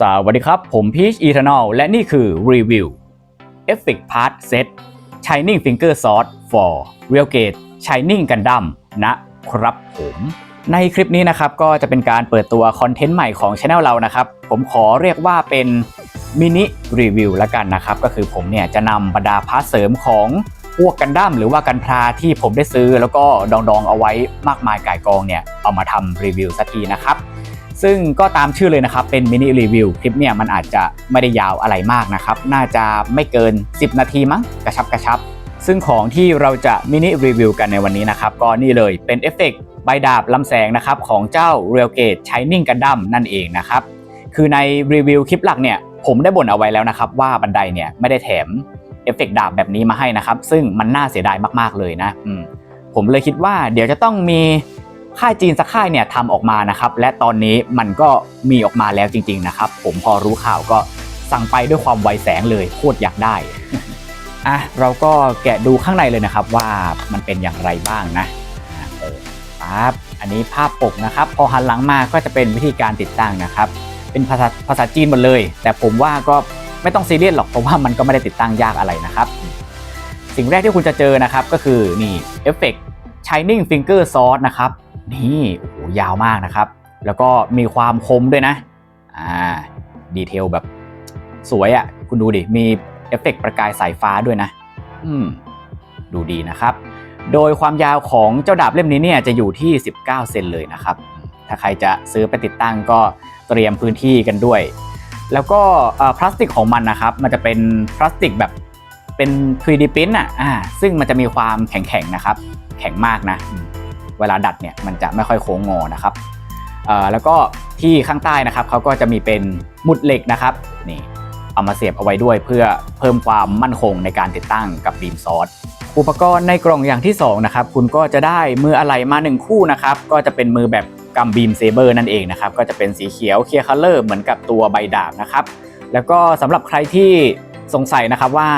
สวัสดีครับ ผมพีชอีเทอร์นลและนี่คือรีวิว Effect Part Set Shining Finger Sword for Real Gate Shining Gundam นะครับผม ในคลิปนี้นะครับก็จะเป็นการเปิดตัวคอนเทนต์ใหม่ของช anel เรานะครับ ผมขอเรียกว่าเป็นมินิรีวิวแล้วกันนะครับ ก็คือผมเนี่ยจะนำบรรดาพาร์ทเสริมของพวกกันดั้มหรือว่ากันพราที่ผมได้ซื้อแล้วก็ดองๆเอาไว้มากมายก่ายกองเนี่ยเอามาทำรีวิวสักทีนะครับ ซึ่งก็ตามชื่อเลยนะครับ เป็นมินิรีวิวคลิปเนี่ยมันอาจจะไม่ได้ยาวอะไรมากนะครับ น่าจะไม่เกิน 10 นาทีมั้งกระชับกระชับ ซึ่งของที่เราจะมินิรีวิวกันในวันนี้นะครับ ก็นี่เลยเป็นเอฟเฟกต์ใบดาบลำแสงนะครับของเจ้า Real Gate Shining Gundam นั่นเองนะครับ คือในรีวิวคลิปหลักเนี่ยผมได้บ่นเอาไว้แล้วนะครับ ว่าบันไดเนี่ยไม่ได้แถมเอฟเฟกต์ดาบแบบนี้มาให้นะครับ ซึ่งมันน่าเสียดายมากๆเลยนะมผมเลยคิดว่าเดี๋ยวจะต้องมี ค่ายจีนสักค่ายเนี่ยทำออกมานะครับ และตอนนี้มันก็มีออกมาแล้วจริง ๆนะครับ ผมพอรู้ข่าวก็สั่งไปด้วยความไวแสงเลยโคตรอยากได้อะเราก็แกะดูข้างในเลยนะครับว่ามันเป็นอย่างไรบ้างนะเปิดปั๊บอันนี้ภาพปกนะครับ พอหันหลังมาก็จะเป็นวิธีการติดตั้งนะครับ เป็นภาษาภาษาจีนหมดเลย แต่ผมว่าก็ไม่ต้องซีเรียสหรอกเพราะว่ามันก็ไม่ได้ติดตั้งยากอะไรนะครับ สิ่งแรกที่คุณจะเจอนะครับก็คือนี่เอฟเฟกต์ Shining Finger Sword นะครับ นี่โอ้โหยาวมากนะครับ แล้วก็มีความคมด้วยนะอ่าดีเทลแบบสวยอะ่ะ คุณดูดิ มีเอฟเฟกต์ประกายสายฟ้าด้วยนะ อืม ดูดีนะครับ โดยความยาวของเจ้าดาบเล่มนี้เนี่ยจะอยู่ที่ 19 เซนเลยนะครับ ถ้าใครจะซื้อไปติดตั้งก็เตรียมพื้นที่กันด้วย แล้วก็พลาสติกของมันนะครับ มันจะเป็นพลาสติกแบบเป็น 3D print อะ อ่า ซึ่งมันจะมีความแข็งๆนะครับ แข็งมากนะ เวลาดัดเนี่ยมันจะไม่ค่อยโค้งงอนะครับเอ่อแล้วก็ที่ข้างใต้นะครับเขาก็จะมีเป็นมุดเหล็กนะครับนี่เอามาเสียบเอาไว้ด้วยเพื่อเพิ่มความมั่นคงในการติดตั้งกับบีมซอสอุปกรณ์ในกล่องอย่างที่2นะครับคุณก็จะได้มืออะไหล่มา 1 คู่นะครับก็จะเป็นมือแบบกัมบีมเซเบอร์นั่นเองนะครับก็จะเป็นสีเขียวเคลียร์คัลเลอร์เหมือนกับตัวใบดาบนะครับแล้วก็สำหรับใครที่สงสัยนะครับว่า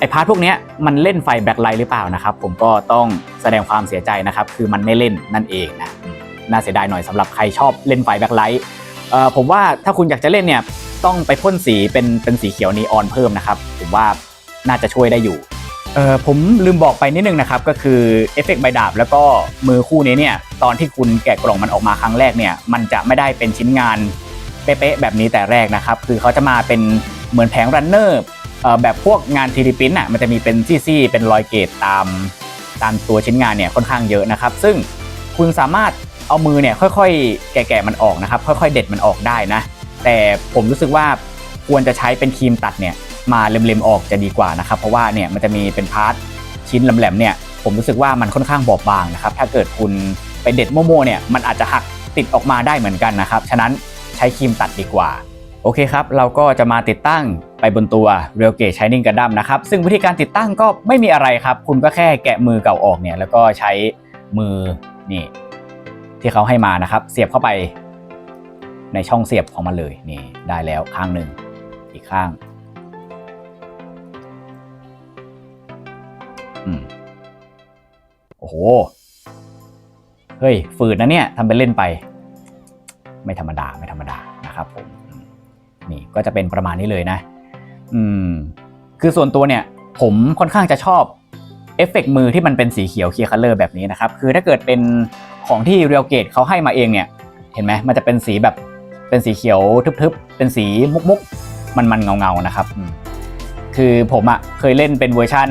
ไอพาร์ทพวกนี้มันเล่นไฟแบ็คไลท์หรือเปล่านะครับ ผมก็ต้องแสดงความเสียใจนะครับ คือมันไม่เล่นนั่นเองนะน่าเสียดายหน่อยสำหรับใครชอบเล่นไฟแบ็คไลท์ผมว่าถ้าคุณอยากจะเล่นเนี่ยต้องไปพ่นสีเป็นเป็นสีเขียวนีออนเพิ่มนะครับผมว่าน่าจะช่วยได้อยู่ผมลืมบอกไปนิดนึงนะครับ ก็คือเอฟเฟกต์ใบดาบแล้วก็มือคู่นี้เนี่ยตอนที่คุณแกะกล่องมันออกมาครั้งแรกเนี่ยมันจะไม่ได้เป็นชิ้นงานเป๊ะๆแบบนี้แต่แรกนะครับ คือเขาจะมาเป็นเหมือนแผงรันเนอร์ แบบพวกงาน 3D Print อะมันจะมีเป็นซี่ๆเป็นรอยเกตตามตามตัวชิ้นงานเนี่ยค่อนข้างเยอะนะครับ ซึ่งคุณสามารถเอามือเนี่ยค่อยๆ แกะๆมันออกนะครับ ค่อยๆ เด็ดมันออกได้นะ แต่ผมรู้สึกว่าควรจะใช้เป็นครีมตัดเนี่ยมาเล็มๆออกจะดีกว่านะครับ เพราะว่าเนี่ยมันจะมีเป็นพาร์ทชิ้นแหลมๆเนี่ยผมรู้สึกว่ามันค่อนข้างบอบบางนะครับ ถ้าเกิดคุณไปเด็ดโม่ๆเนี่ยมันอาจจะหักติดออกมาได้เหมือนกันนะครับ ฉะนั้นใช้ครีมตัดดีกว่า โอเคครับ เราก็จะมาติดตั้งไปบนตัว Real Gate Shining Gundam นะครับ ซึ่งวิธีการติดตั้งก็ไม่มีอะไรครับ คุณก็แค่แกะมือเก่าออกเนี่ย แล้วก็ใช้มือนี่ที่เขาให้มานะครับ เสียบเข้าไปในช่องเสียบของมันเลยนี่ได้แล้วข้างหนึ่งอีกข้างอืมโอ้โห เฮ้ยฝืดนะเนี่ยทำเป็นเล่นไป ไม่ธรรมดาไม่ธรรมดานะครับผม ก็จะเป็นประมาณนี้เลยนะ อืม คือส่วนตัวเนี่ย ผมค่อนข้างจะชอบเอฟเฟกต์มือที่มันเป็นสีเขียวเคลียร์คัลเลอร์แบบนี้นะครับ คือถ้าเกิดเป็นของที่เรียลเกตเขาให้มาเองเนี่ย เห็นไหมมันจะเป็นสีแบบเป็นสีเขียวทึบๆ เป็นสีมุกๆ มันๆ เงาๆ นะครับอืมคือผมอะ่ะเคยเล่นเป็นเวอร์ชั่น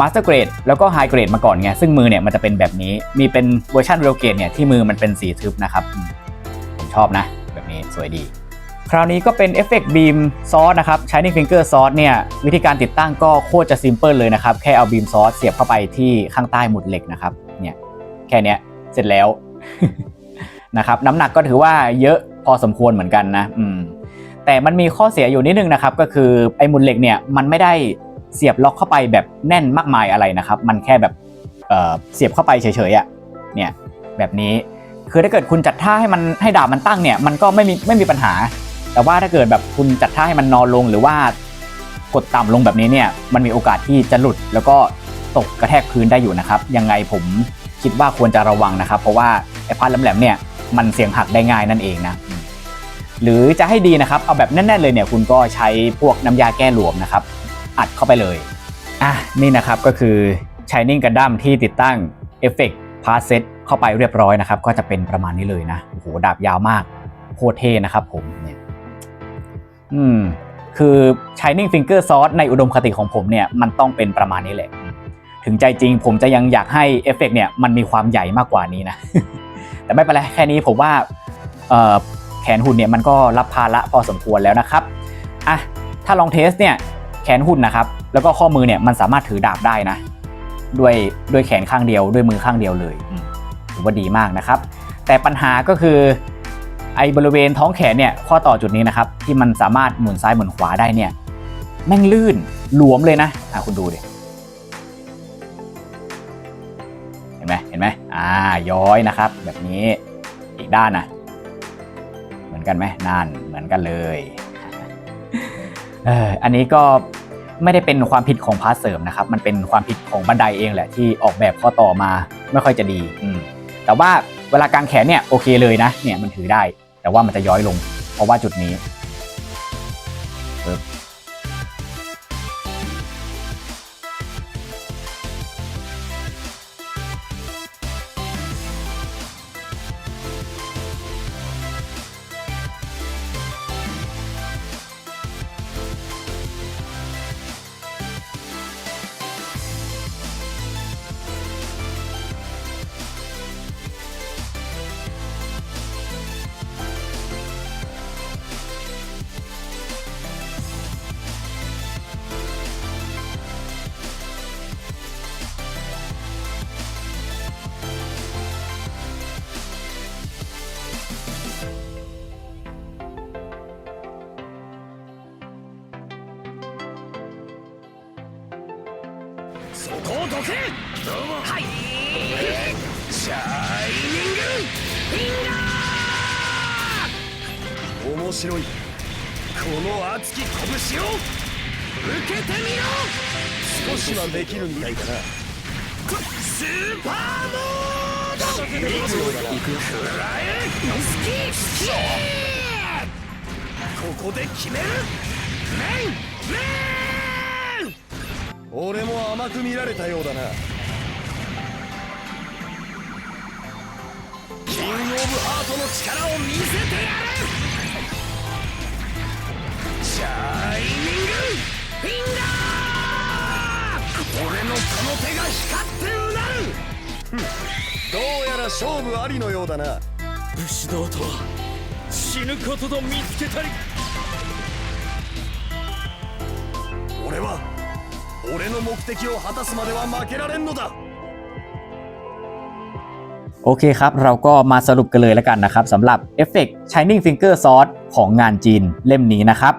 มาสเตอร์เกรดแล้วก็ไฮเกรดมาก่อนไง ซึ่งมือเนี่ยมันจะเป็นแบบนี้ มีเป็นเวอร์ชันเรียลเกตเนี่ยที่มือมันเป็นสีทึบนะครับอืมผมชอบนะ แบบนี้สวยดี คราวนี้ก็เป็นเอฟเฟกต์บีมซอสนะครับ Shining Finger ซอสเนี่ยวิธีการติดตั้งก็โคตรจะซิมเพิลเลยนะครับ แค่เอาบีมซอสเสียบเข้าไปที่ข้างใต้หมุดเหล็กนะครับเนี่ยแค่นี้เสร็จแล้วนะครับน้ำหนักก็ถือว่าเยอะพอสมควรเหมือนกันนะอืมแต่มันมีข้อเสียอยู่นิดนึงนะครับ ก็คือไอ้หมุดเหล็กเนี่ยมันไม่ได้เสียบล็อกเข้าไปแบบแน่นมากมายอะไรนะครับ มันแค่แบบเเสียบเข้าไปเฉยๆอะเนี่ยแบบนี้คือถ้าเกิดคุณจัดท่าให้มันให้ดาบมันตั้งเนี่ยมันก็ไม่มีไม่มีปัญหา แต่ว่าถ้าเกิดแบบคุณจัดท่าให้มันนอนลงหรือว่ากดต่ำลงแบบนี้เนี่ยมันมีโอกาสที่จะหลุดแล้วก็ตกกระแทกพื้นได้อยู่นะครับ ยังไงผมคิดว่าควรจะระวังนะครับ เพราะว่าไอ้พาร์ทแหลมๆเนี่ยมันเสียงหักได้ง่ายนั่นเองนะหรือจะให้ดีนะครับ เอาแบบแน่นๆเลยเนี่ยคุณก็ใช้พวกน้ำยาแก้หลวมนะครับ อัดเข้าไปเลยอะนี่นะครับก็คือ Shining Gundam ที่ติดตั้ง Effect p a s s Set เข้าไปเรียบร้อยนะครับ ก็จะเป็นประมาณนี้เลยนะโอ้โหดาบยาวมากโคตรเท่นะครับผมเนี่ย อืมคือ Shining Finger Sword ในอุดมคติของผมเนี่ยมันต้องเป็นประมาณนี้แหละ ถึงใจจริงผมจะยังอยากให้เอฟเฟกเนี่ยมันมีความใหญ่มากกว่านี้นะ แต่ไม่เป็นไรแค่นี้ผมว่าเอ่อแขนหุ่นเนี่ยมันก็รับภาระพอสมควรแล้วนะครับอะถ้าลองเทสเนี่ยแขนหุ่นนะครับ แล้วก็ข้อมือเนี่ยมันสามารถถือดาบได้นะ ด้วยด้วยแขนข้างเดียวด้วยมือข้างเดียวเลยอืมถือว่าดีมากนะครับ แต่ปัญหาก็คือ ไอ้บริเวณท้องแขนเนี่ยข้อต่อจุดนี้นะครับที่มันสามารถหมุนซ้ายหมุนขวาได้เนี่ยแม่งลื่นหลวมเลยนะอะคุณดูดิเห็นไหมเห็นไหมอ่าย้อยนะครับ แบบนี้อีกด้านนะเหมือนกันไหมนั่นเหมือนกันเลยเอออันนี้ก็ไม่ได้เป็นความผิดของพาร์ทเสริมนะครับ มันเป็นความผิดของบันไดเองแหละที่ออกแบบข้อต่อมาไม่ค่อยจะดีอืมแต่ว่าเวลากางแขนเนี่ยโอเคเลยนะ เนี่ยมันถือได้ แต่ว่ามันจะย้อยลง เพราะว่าจุดนี้ どけどうもはいシャイニングフィンガー面白い。この熱き拳を受けてみろ。少しはできるみたいだな。スーパーモード行くよ。行くよくらえスキースキーここで決める。メン。メン。俺も甘く見られたようだな。キングオブハートの力を見せてやるシャイニングフィンガー俺のこの手が光ってうなる。どうやら勝負ありのようだな。武士道とは死ぬことと見つけたり。俺は俺の目的を果たすまでは負けられんのだ โอเคครับ เราก็มาสรุปกันเลยแล้วกันนะครับสำหรับ Effect Shining Finger Sword ของงานจีนเล่มนี้นะครับ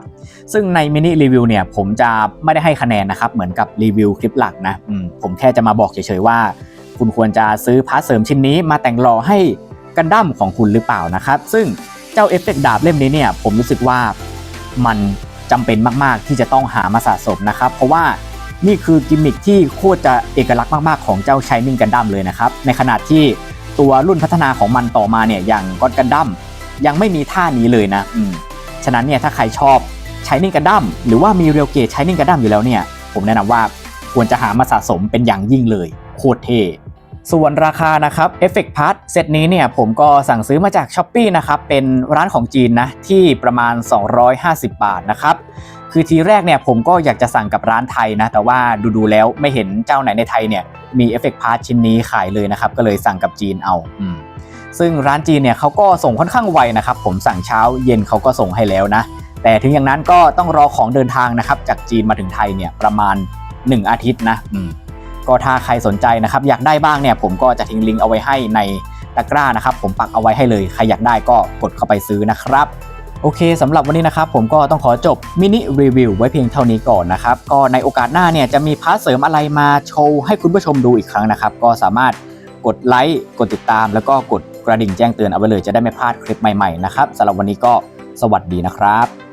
ซึ่งในมินิรีวิวเนี่ยผมจะไม่ได้ให้คะแนนนะครับ เหมือนกับรีวิวคลิปหลักนะอืมผมแค่จะมาบอกเฉยๆว่า คุณควรจะซื้อพาร์ทเสริมชิ้นนี้มาแต่งรอให้กันดั้มของคุณหรือเปล่านะครับ ซึ่งเจ้าเอฟเฟกดาบเล่มนี้เนี่ยผมรู้สึกว่ามันจำเป็นมากๆ ที่จะต้องหามาสะสมนะครับ เพราะว่า นี่คือกิมมิคที่โคตรจะเอกลักษณ์มาก ๆ ของเจ้า Shining Gundam เลยนะครับ ในขณะที่ตัวรุ่นพัฒนาของมันต่อมาเนี่ยอย่าง God Gundam ยังไม่มีท่านี้เลยนะอืมฉะนั้นเนี่ยถ้าใครชอบ Shining Gundam หรือว่ามี Real Gate Shining Gundam อยู่แล้วเนี่ย ผมแนะนำว่าควรจะหามาสะสมเป็นอย่างยิ่งเลยโคตรเท่ส่วนราคานะครับ Effect Part เซตนี้เนี่ยผมก็สั่งซื้อมาจาก s h อ p e e นะครับ เป็นร้านของจีนนะ ที่ประมาณ 250 บาทนะครับ คือทีแรกเนี่ยผมก็อยากจะสั่งกับร้านไทยนะ แต่ว่าดูๆแล้วไม่เห็นเจ้าไหนในไทยเนี่ยมี Effect Part ชิ้นนี้ขายเลยนะครับ ก็เลยสั่งกับจีนเอาอืมซึ่งร้านจีนเนี่ยเขาก็ส่งค่อนข้างไวนะครับ ผมสั่งเช้าเย็นเขาก็ส่งให้แล้วนะ แต่ถึงอย่างนั้นก็ต้องรอของเดินทางนะครับจากจีนมาถึงไทยเนี่ยประมาณ 1 อาทิตย์นะอืมก็ถ้าใครสนใจนะครับอยากได้บ้างเนี่ยผมก็จะทิ้งลิงก์เอาไว้ให้ในตะกร้านะครับผมปักเอาไว้ให้เลยใครอยากได้ก็กดเข้าไปซื้อนะครับ โอเคสำหรับวันนี้นะครับผมก็ต้องขอจบมินิรีวิวไว้เพียงเท่านี้ก่อนนะครับก็ในโอกาสหน้าเนี่ยจะมีพาร์ทเสริมอะไรมาโชว์ให้คุณผู้ชมดูอีกครั้งนะครับ ก็สามารถกดไลค์กดติดตาม แล้วก็กดกระดิ่งแจ้งเตือนเอาไว้เลยจะได้ไม่พลาดคลิปใหม่ๆนะครับสำหรับวันนี้ก็สวัสดีนะครับ